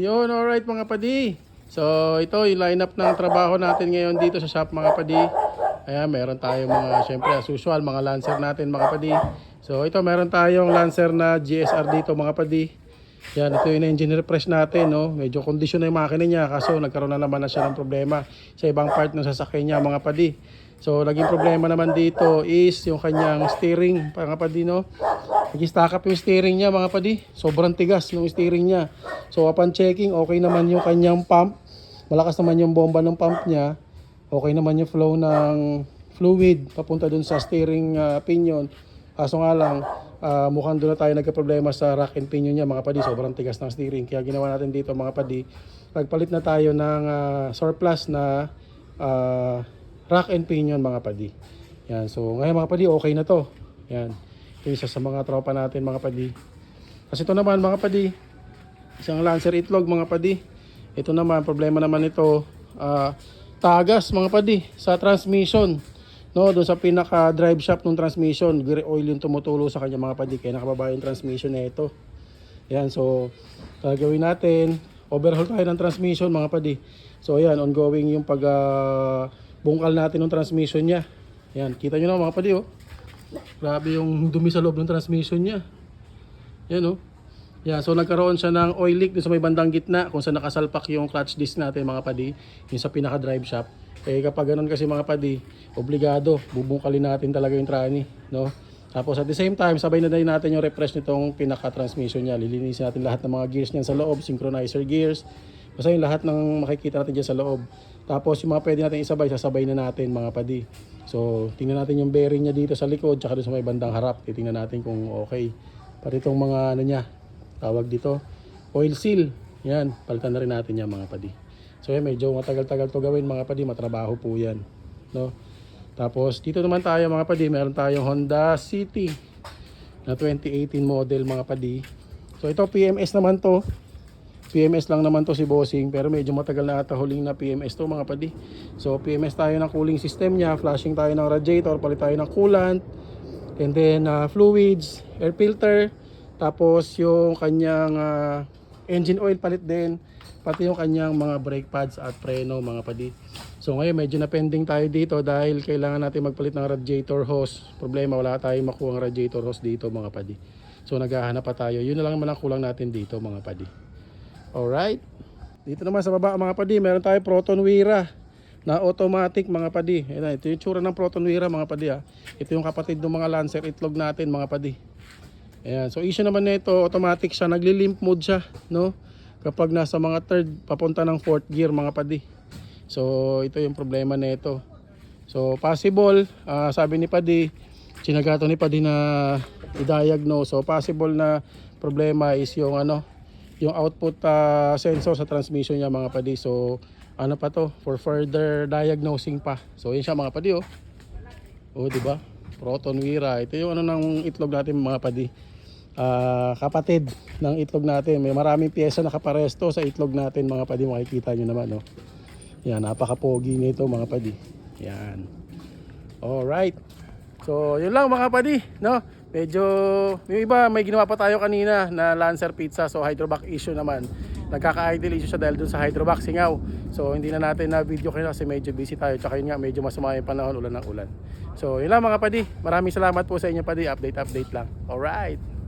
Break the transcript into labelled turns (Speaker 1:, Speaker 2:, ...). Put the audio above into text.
Speaker 1: Yun, alright mga padi. So, ito yung lineup ng trabaho natin ngayon dito sa shop mga padi. Ayan, meron tayong mga, syempre as usual, mga Lancer natin mga padi. So, ito meron tayong Lancer na GSR dito mga padi. Yan, ito yung engine refresh natin, no? Medyo kondisyon na yung makina niya kaso nagkaroon na naman na siya ng problema sa ibang part ng sasakyan niya mga padi. So, naging problema naman dito is yung kanyang steering, mga padi, no? Nag-stack yung steering niya mga padi. Sobrang tigas yung steering niya. So upon checking, okay naman yung kanyang pump. Malakas naman yung bomba ng pump niya. Okay naman yung flow ng fluid papunta dun sa steering ah, pinion. Kaso nga lang, ah, mukhang doon na tayo nagka-problema sa rack and pinion niya mga padi. Sobrang tigas ng steering. Kaya ginawa natin dito mga padi. Nagpalit na tayo ng ah, surplus na ah, rack and pinion mga padi. Yan. So ngayon mga padi, okay na to. Yan. Isa sa mga tropa natin mga padi. Kasi ito naman mga padi, isang Lancer itlog mga padi. Ito naman, problema naman ito, ah, tagas mga padi sa transmission. No, doon sa pinaka drive shaft ng transmission, gear oil yung tumutulo sa kanya mga padi kaya nakababa yung transmission na ito. Yan, so gagawin natin, overhaul tayo ng transmission mga padi. So ayan, ongoing yung pag ah, bungkal natin ng transmission niya. Yan, kita nyo na mga padi oh. Grabe yung dumi sa loob ng transmission niya. Yan oh. Yan, so nagkaroon siya ng oil leak dun sa may bandang gitna kung saan nakasalpak yung clutch disc natin mga padi, yung sa pinaka drive shaft. Eh kapag ganun kasi mga padi, obligado, bubungkalin natin talaga yung trani, no? Tapos at the same time, sabay na din natin yung refresh nitong pinaka transmission niya. Lilinisin natin lahat ng mga gears niyan sa loob, synchronizer gears. Basta yung lahat ng makikita natin dyan sa loob. Tapos yung mga pwede natin isabay, sasabay na natin mga padi. So, tingnan natin yung bearing niya dito sa likod, tsaka doon sa may bandang harap. Titingnan natin kung okay. Pati itong mga ano niya, tawag dito, oil seal. Yan, palitan na rin natin yan mga padi. So, yan, medyo matagal-tagal to gawin mga padi, matrabaho po yan. No? Tapos, dito naman tayo mga padi, meron tayong Honda City na 2018 model mga padi. So, ito PMS naman to. PMS lang naman to si Bossing pero medyo matagal na ata huling na PMS to mga padi. So PMS tayo ng cooling system niya, flashing tayo ng radiator, palit tayo ng coolant, and then uh, fluids, air filter, tapos yung kanyang uh, engine oil palit din, pati yung kanyang mga brake pads at preno mga padi. So ngayon medyo na pending tayo dito dahil kailangan natin magpalit ng radiator hose. Problema wala tayong makuha ng radiator hose dito mga padi. So naghahanap pa tayo. Yun na lang naman ang kulang natin dito mga padi. Alright. Dito naman sa baba mga padi, meron tayo Proton Wira na automatic mga padi. Ayan, ito yung tsura ng Proton Wira mga padi ha. Ito yung kapatid ng mga Lancer itlog natin mga padi. Ayan, so issue naman nito, automatic siya, nagli-limp mode siya, no? Kapag nasa mga third, papunta ng fourth gear mga padi. So ito yung problema nito. So possible, ah, sabi ni Padi, sinagato ni Padi na i-diagnose. So possible na problema is yung ano, yung output ah, sensor sa transmission niya mga padi. So ano pa to for further diagnosing pa. So yun siya mga padi oh. Oh, di ba? Proton Wira. Ito yung ano ng itlog natin mga padi. Ah, kapatid ng itlog natin. May maraming piyesa na kaparesto sa itlog natin mga padi. Makikita nyo naman oh. Yan, napaka-pogi nito mga padi. Yan. Alright. So, yun lang mga padi, no? Medyo, yung iba, may ginawa pa tayo kanina na Lancer Pizza, so hydrovac issue naman. Nagkaka-idle issue siya dahil dun sa hydrovac singaw. So, hindi na natin na video kayo kasi medyo busy tayo. Tsaka yun nga, medyo masama yung panahon, ulan ng ulan. So, yun lang mga padi. Maraming salamat po sa inyo padi. Update, update lang. Alright.